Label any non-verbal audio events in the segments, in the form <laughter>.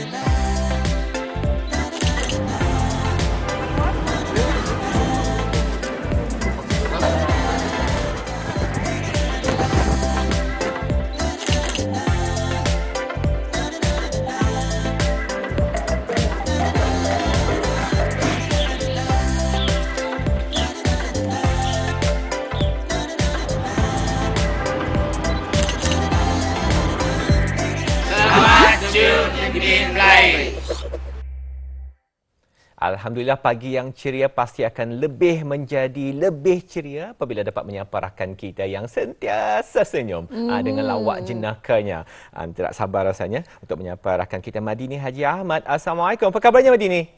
tonight. Alhamdulillah pagi yang ceria pasti akan lebih menjadi lebih ceria apabila dapat menyapa rakan kita yang sentiasa senyum mm. aa, dengan lawak jenakanya. Aa, tidak sabar rasanya untuk menyapa rakan kita Madini Haji Ahmad. Assalamualaikum. Apa kabarnya Madini?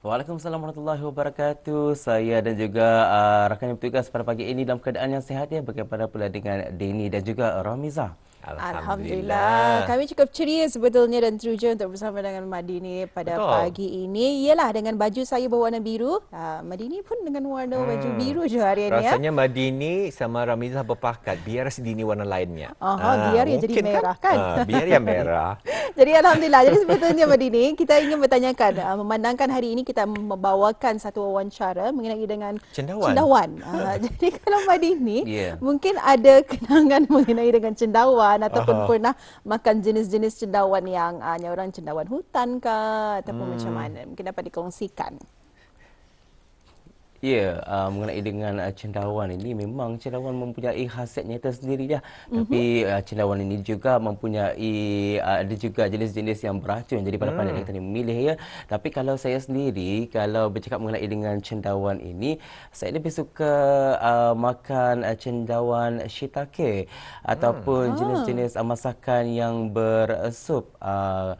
Waalaikumsalam warahmatullahi wabarakatuh. Saya dan juga uh, rakan yang bertugas pada pagi ini dalam keadaan yang sihat ya. Bagaimana pula dengan Deni dan juga Ramiza? Alhamdulillah. Alhamdulillah. Kami cukup ceria sebetulnya dan teruja untuk bersama dengan Madini pada Betul. pagi ini. Ialah dengan baju saya berwarna biru. Uh, Madini pun dengan warna hmm. baju biru je hari ini. Ya. Rasanya ya. Madini sama Ramizah berpakat. Biar sedini warna lainnya. Aha, uh, biar ia jadi merah kan? kan? Uh, biar yang merah. <laughs> jadi Alhamdulillah. Jadi sebetulnya Madini, kita ingin bertanyakan. Uh, memandangkan hari ini kita membawakan satu wawancara mengenai dengan cendawan. cendawan. Uh, <laughs> jadi kalau Madini, yeah. mungkin ada kenangan <laughs> mengenai dengan cendawan cendawan ataupun uh-huh. pernah makan jenis-jenis cendawan yang uh, orang cendawan hutan ke ataupun hmm. macam mana mungkin dapat dikongsikan Ya, uh, mengenai dengan uh, cendawan ini memang cendawan mempunyai khasiatnya tersendiri ya. Mm-hmm. Tapi uh, cendawan ini juga mempunyai uh, ada juga jenis-jenis yang beracun. Jadi pada pandai mm. kita memilih ya. Tapi kalau saya sendiri kalau bercakap mengenai dengan cendawan ini, saya lebih suka uh, makan uh, cendawan shiitake ataupun mm. jenis-jenis uh, masakan yang bersup uh,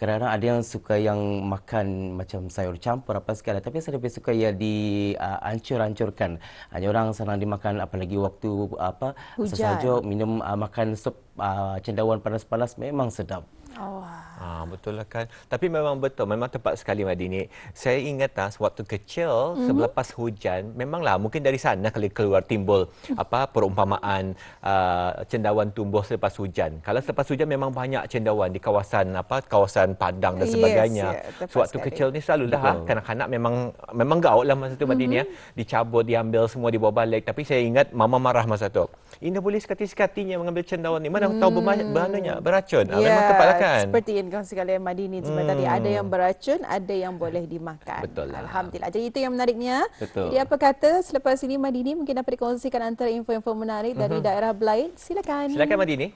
kerana ada yang suka yang makan macam sayur campur apa segala tapi saya lebih suka ya di uh, ancur-ancurkan. Hanya orang senang dimakan apalagi waktu apa sesajuk minum uh, makan sup uh, cendawan panas-panas memang sedap Oh. Ha, betul lah kan. Tapi memang betul, memang tepat sekali Madini. Saya ingat ah waktu kecil mm-hmm. selepas hujan, memanglah mungkin dari sana kali keluar timbul apa perumpamaan uh, cendawan tumbuh selepas hujan. Kalau selepas hujan memang banyak cendawan di kawasan apa kawasan padang dan sebagainya. Yes, yeah, waktu kecil ni selalulah ha, kanak-kanak memang memang gaul lah masa tu Madini mm-hmm. ya. Dicabut, diambil semua dibawa balik. Tapi saya ingat mama marah masa tu. Ini boleh sekati-sekatinya mengambil cendawan ni. Mana mm. tahu bermananya beracun. Yeah. Memang tepat lah kan. Seperti yang dikongsi oleh Madini hmm. tadi ada yang beracun, ada yang boleh dimakan. Betul lah. Alhamdulillah. Jadi itu yang menariknya. Betul. Jadi apa kata selepas ini Madini mungkin dapat dikongsikan antara info-info menarik dari mhm. daerah Belaid. Silakan. Silakan Madini.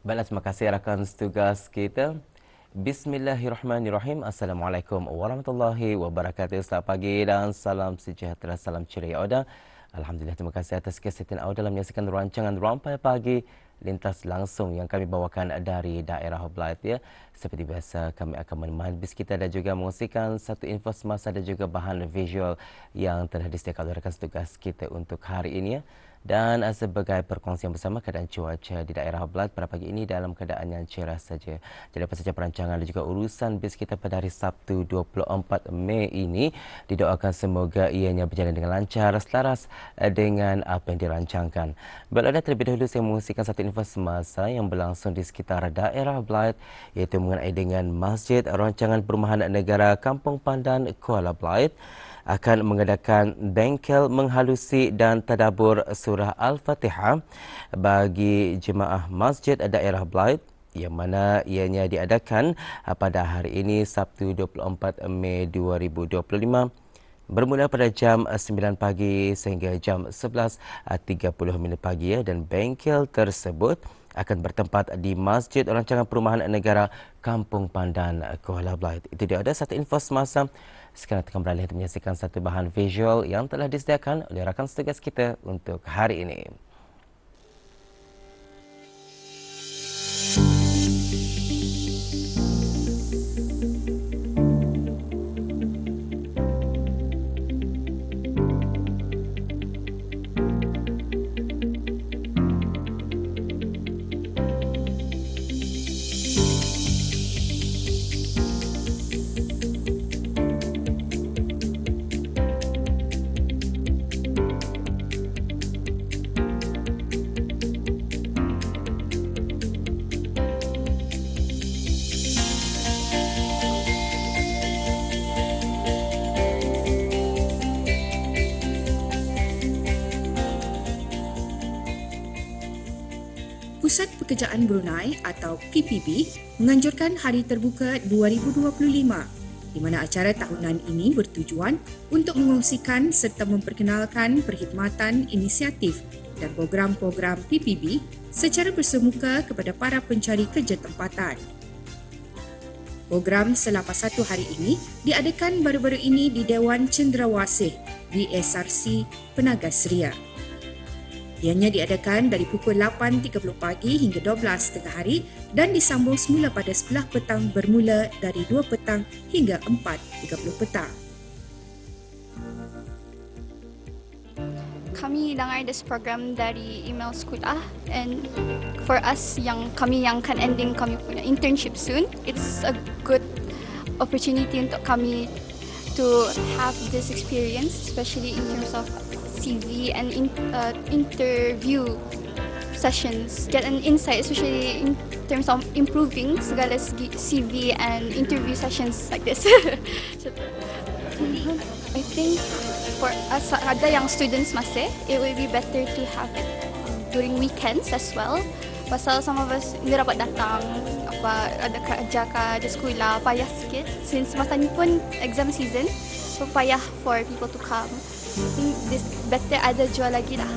Baiklah, terima kasih rakan setugas kita. Bismillahirrahmanirrahim. Assalamualaikum warahmatullahi wabarakatuh. Selamat pagi dan salam sejahtera, salam ceria. Oda. Alhamdulillah, terima kasih atas kesetiaan awak dalam menyaksikan rancangan Rampai Pagi lintas langsung yang kami bawakan dari daerah Hoblat ya. Seperti biasa kami akan menemani bis kita dan juga mengungsikan satu info semasa dan juga bahan visual yang telah disediakan oleh rakan tugas kita untuk hari ini ya. Dan sebagai perkongsian bersama keadaan cuaca di daerah Blat pada pagi ini dalam keadaan yang cerah saja. Jadi apa saja perancangan dan juga urusan bis kita pada hari Sabtu 24 Mei ini didoakan semoga ianya berjalan dengan lancar selaras uh, dengan apa yang dirancangkan. Baiklah terlebih dahulu saya mengungsikan satu info semasa yang berlangsung di sekitar daerah Blat iaitu mengenai dengan Masjid Rancangan Perumahan Negara Kampung Pandan Kuala Blat akan mengadakan bengkel menghalusi dan tadabur surah Al-Fatihah bagi jemaah masjid daerah Blythe yang mana ianya diadakan pada hari ini Sabtu 24 Mei 2025 bermula pada jam 9 pagi sehingga jam 11.30 minit pagi ya dan bengkel tersebut akan bertempat di Masjid Rancangan Perumahan Negara Kampung Pandan Kuala Blythe. Itu dia ada satu info semasa sekarang akan beralih menyaksikan satu bahan visual yang telah disediakan oleh rakan setugas kita untuk hari ini. Pusat Pekerjaan Brunei atau PPB menganjurkan Hari Terbuka 2025 di mana acara tahunan ini bertujuan untuk mengongsikan serta memperkenalkan perkhidmatan inisiatif dan program-program PPB secara bersemuka kepada para pencari kerja tempatan. Program selepas satu hari ini diadakan baru-baru ini di Dewan Cendrawasih di SRC Penagas Ria. Ianya diadakan dari pukul 8.30 pagi hingga 12 tengah hari dan disambung semula pada sebelah petang bermula dari 2 petang hingga 4.30 petang. Kami dengar this program dari email sekolah and for us yang kami yang kan ending kami punya internship soon, it's a good opportunity untuk kami to have this experience, especially in terms of CV and in, uh, interview sessions, get an insight, especially in terms of improving segala CV and interview sessions like this. <laughs> I think for us, ada yang students masih, it will be better to have it during weekends as well. Pasal some of us hindi dapat datang, apa, ada kerja ke, ada sekolah, payah sikit. Since masa ni pun exam season, so payah for people to come. Better ada jual lagi lah.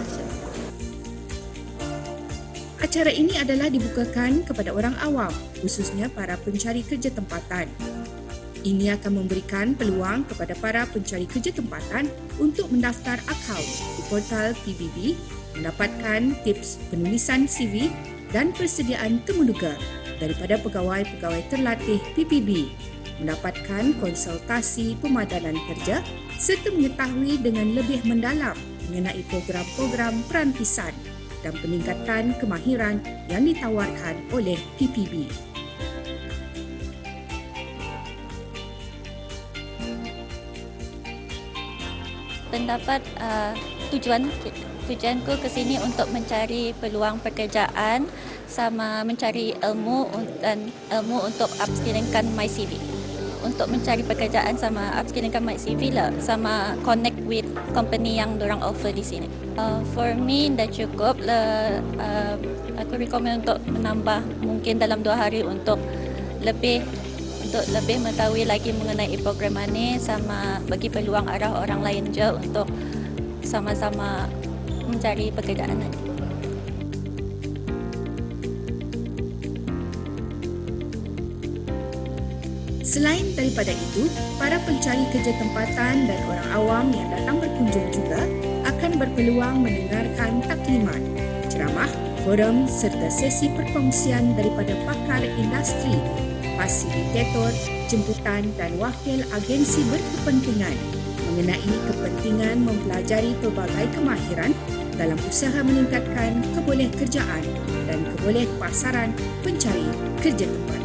Acara ini adalah dibukakan kepada orang awam, khususnya para pencari kerja tempatan. Ini akan memberikan peluang kepada para pencari kerja tempatan untuk mendaftar akaun di portal PBB, mendapatkan tips penulisan CV dan persediaan temuduga daripada pegawai-pegawai terlatih PPB, mendapatkan konsultasi pemadanan kerja serta mengetahui dengan lebih mendalam mengenai program-program perantisan dan peningkatan kemahiran yang ditawarkan oleh PPB. pendapat uh, tujuan tujuanku ke sini untuk mencari peluang pekerjaan sama mencari ilmu dan ilmu untuk upskillingkan my CV. Untuk mencari pekerjaan sama upskillingkan my CV lah sama connect with company yang orang offer di sini. Uh, for me dah cukup lah. Uh, aku recommend untuk menambah mungkin dalam dua hari untuk lebih untuk lebih mengetahui lagi mengenai program ini sama bagi peluang arah orang lain juga untuk sama-sama mencari pekerjaan ini. Selain daripada itu, para pencari kerja tempatan dan orang awam yang datang berkunjung juga akan berpeluang mendengarkan taklimat, ceramah, forum serta sesi perkongsian daripada pakar industri fasilitator, jemputan dan wakil agensi berkepentingan mengenai kepentingan mempelajari pelbagai kemahiran dalam usaha meningkatkan keboleh kerjaan dan keboleh pasaran pencari kerja tempatan.